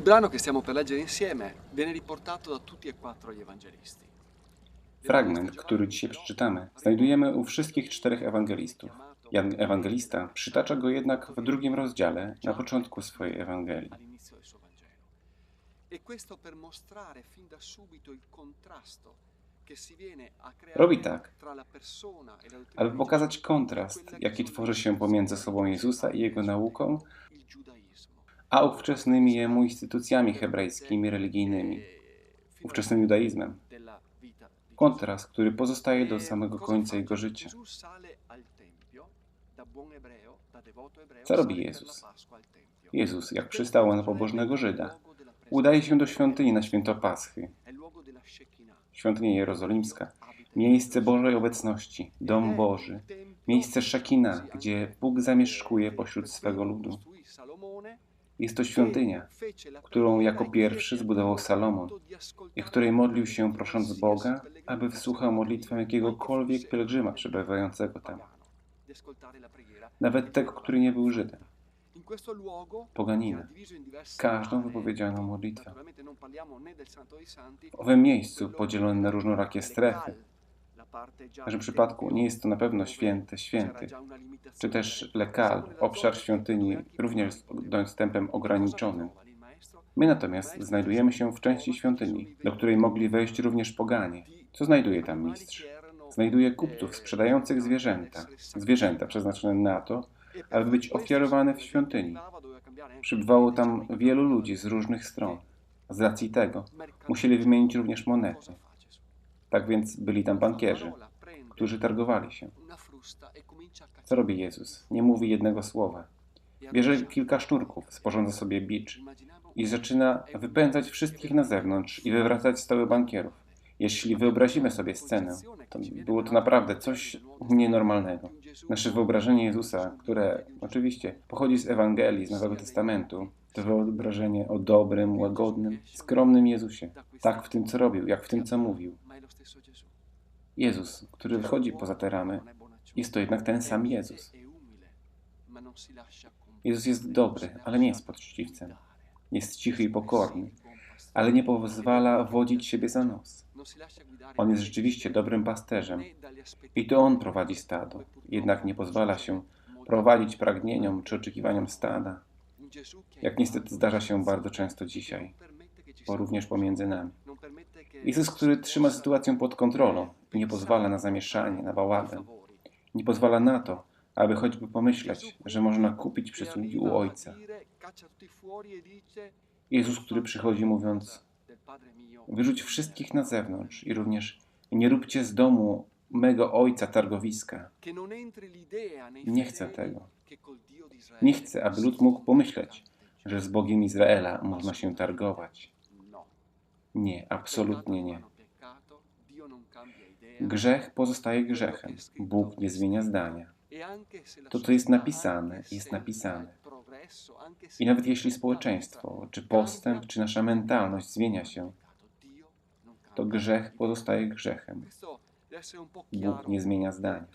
Il brano che stiamo per leggere insieme viene riportato da tutti e quattro gli evangelisti. Fragment, który dzisiaj przeczytamy, znajdujemy u wszystkich czterech ewangelistów. Jan Ewangelista przytacza go jednak w drugim rozdziale, na początku swojej Ewangelii. E Robi tak, e aby di pokazać kontrast, jaki tworzy się pomiędzy sobą Jezusa i Jego nauką. A ówczesnymi Jemu instytucjami hebrajskimi religijnymi, ówczesnym judaizmem. Kontrast, który pozostaje do samego końca Jego życia. Co robi Jezus? Jezus, jak przystało na pobożnego Żyda, udaje się do świątyni na święto Paschy, świątynia jerozolimska, miejsce Bożej obecności, dom Boży, miejsce Szekina, gdzie Bóg zamieszkuje pośród swego ludu. Jest to świątynia, którą jako pierwszy zbudował Salomon i której modlił się prosząc Boga, aby wysłuchał modlitwę jakiegokolwiek pielgrzyma przebywającego tam, nawet tego, który nie był Żydem, poganina, każdą wypowiedzianą modlitwę. W owym miejscu, podzielonym na różnorakie strefy, w każdym przypadku nie jest to na pewno święte święty, czy też lekal, obszar świątyni, również z dostępem ograniczonym. My natomiast znajdujemy się w części świątyni, do której mogli wejść również poganie. Co znajduje tam mistrz? Znajduje kupców sprzedających zwierzęta, zwierzęta przeznaczone na to, aby być ofiarowane w świątyni. Przybywało tam wielu ludzi z różnych stron. Z racji tego musieli wymienić również monety. Tak więc byli tam bankierzy, którzy targowali się. Co robi Jezus? Nie mówi jednego słowa. Bierze kilka sznurków, sporządza sobie bicz i zaczyna wypędzać wszystkich na zewnątrz i wywracać stoły bankierów. Jeśli wyobrazimy sobie scenę, to było to naprawdę coś nienormalnego. Nasze wyobrażenie Jezusa, które oczywiście pochodzi z Ewangelii, z Nowego Testamentu, to wyobrażenie o dobrym, łagodnym, skromnym Jezusie. Tak w tym, co robił, jak w tym, co mówił. Jezus, który wychodzi poza te ramy, jest to jednak ten sam Jezus. Jezus jest dobry, ale nie jest poczciwcem. Jest cichy i pokorny, ale nie pozwala wodzić siebie za nos. On jest rzeczywiście dobrym pasterzem i to on prowadzi stado, jednak nie pozwala się prowadzić pragnieniom czy oczekiwaniom stada, jak niestety zdarza się bardzo często dzisiaj, również pomiędzy nami. Jezus, który trzyma sytuację pod kontrolą nie pozwala na zamieszanie, na bałagan, nie pozwala na to, aby choćby pomyśleć, że można kupić przysługi u Ojca. Jezus, który przychodzi mówiąc, wyrzuć wszystkich na zewnątrz i również nie róbcie z domu mego Ojca targowiska. Nie chcę tego. Nie chcę, aby lud mógł pomyśleć, że z Bogiem Izraela można się targować. Nie, absolutnie nie. Grzech pozostaje grzechem. Bóg nie zmienia zdania. To, co jest napisane, jest napisane. I nawet jeśli społeczeństwo, czy postęp, czy nasza mentalność zmienia się, to grzech pozostaje grzechem. Bóg nie zmienia zdania.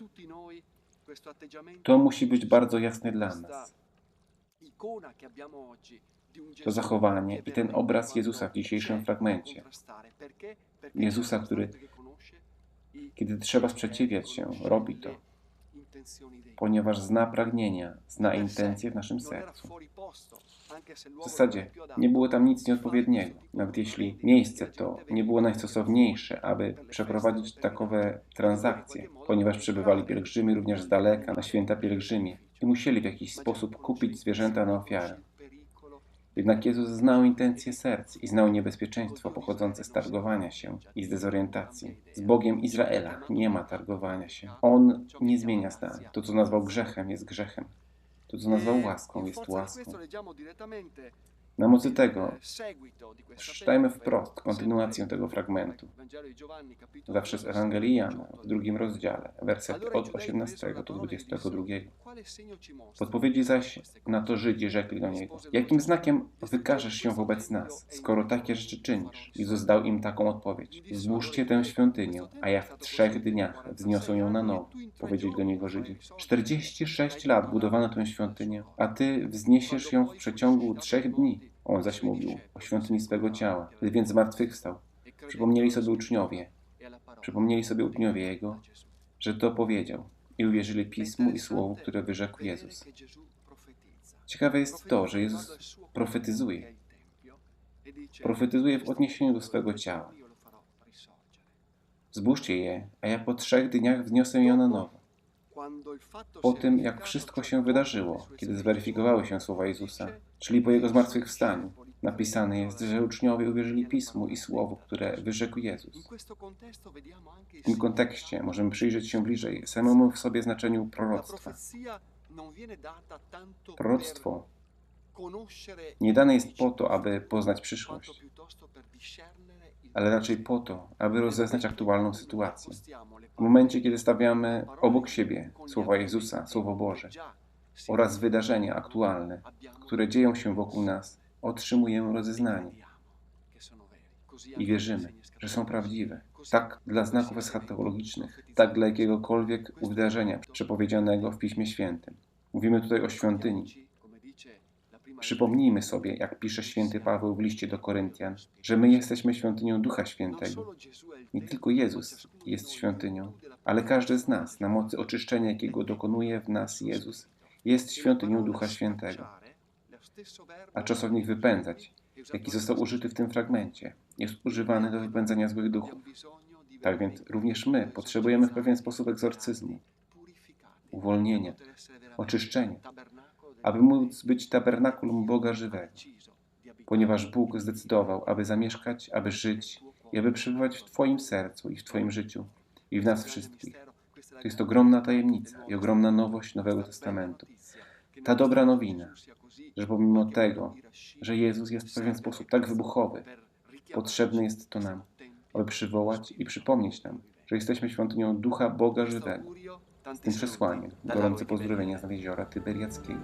To musi być bardzo jasne dla nas. To zachowanie i ten obraz Jezusa w dzisiejszym fragmencie. Jezusa, który, Kiedy trzeba sprzeciwiać się, robi to, ponieważ zna pragnienia, zna intencje w naszym sercu. W zasadzie nie było tam nic nieodpowiedniego, nawet jeśli miejsce to nie było najstosowniejsze, aby przeprowadzić takowe transakcje, ponieważ przybywali pielgrzymi również z daleka na święta pielgrzymie i musieli w jakiś sposób kupić zwierzęta na ofiarę. Jednak Jezus znał intencje serc i znał niebezpieczeństwo pochodzące z targowania się i z dezorientacji. Z Bogiem Izraela nie ma targowania się. On nie zmienia zdań. To, co nazwał grzechem, jest grzechem. To, co nazwał łaską, jest łaską. Na mocy tego przeczytajmy wprost kontynuację tego fragmentu. Zawsze z Ewangelii Jana w drugim rozdziale, werset od 18 do 22. W odpowiedzi zaś na to Żydzi rzekli do niego: Jakim znakiem wykażesz się wobec nas, skoro takie rzeczy czynisz? Jezus dał im taką odpowiedź: Złóżcie tę świątynię, a ja w trzech dniach wzniosę ją na nowo. Powiedzieli do niego Żydzi: 46 lat budowano tę świątynię, a ty wzniesiesz ją w przeciągu trzech dni. On zaś mówił o świątyni swego ciała, gdy więc zmartwychwstał. Przypomnieli sobie uczniowie, przypomnieli sobie uczniowie Jego, że to powiedział i uwierzyli Pismu i Słowu, które wyrzekł Jezus. Ciekawe jest to, że Jezus profetyzuje. Profetyzuje w odniesieniu do swego ciała. Zbóżcie je, a ja po trzech dniach wniosę je na nowo. Po tym, jak wszystko się wydarzyło, kiedy zweryfikowały się słowa Jezusa, czyli po Jego zmartwychwstaniu, napisane jest, że uczniowie uwierzyli Pismu i Słowu, które wyrzekł Jezus. W tym kontekście możemy przyjrzeć się bliżej samemu w sobie znaczeniu proroctwa. Proroctwo nie dane jest po to, aby poznać przyszłość, ale raczej po to, aby rozeznać aktualną sytuację. W momencie, kiedy stawiamy obok siebie słowa Jezusa, Słowo Boże oraz wydarzenia aktualne, które dzieją się wokół nas, otrzymujemy rozeznanie i wierzymy, że są prawdziwe. Tak dla znaków eschatologicznych, tak dla jakiegokolwiek wydarzenia przepowiedzianego w Piśmie Świętym. Mówimy tutaj o świątyni, Przypomnijmy sobie, jak pisze święty Paweł w liście do Koryntian, że my jesteśmy świątynią Ducha Świętego. Nie tylko Jezus jest świątynią, ale każdy z nas, na mocy oczyszczenia, jakiego dokonuje w nas Jezus, jest świątynią Ducha Świętego. A czasownik wypędzać, jaki został użyty w tym fragmencie, jest używany do wypędzania złych duchów. Tak więc również my potrzebujemy w pewien sposób egzorcyzmu, uwolnienia, oczyszczenia, aby móc być tabernakulum Boga żywego. Ponieważ Bóg zdecydował, aby zamieszkać, aby żyć i aby przebywać w Twoim sercu i w Twoim życiu i w nas wszystkich. To jest ogromna tajemnica i ogromna nowość Nowego Testamentu. Ta dobra nowina, że pomimo tego, że Jezus jest w pewien sposób tak wybuchowy, potrzebne jest to nam, aby przywołać i przypomnieć nam, że jesteśmy świątynią Ducha Boga żywego. Z tym gorące pozdrowienia z jeziora Tyberiackiego.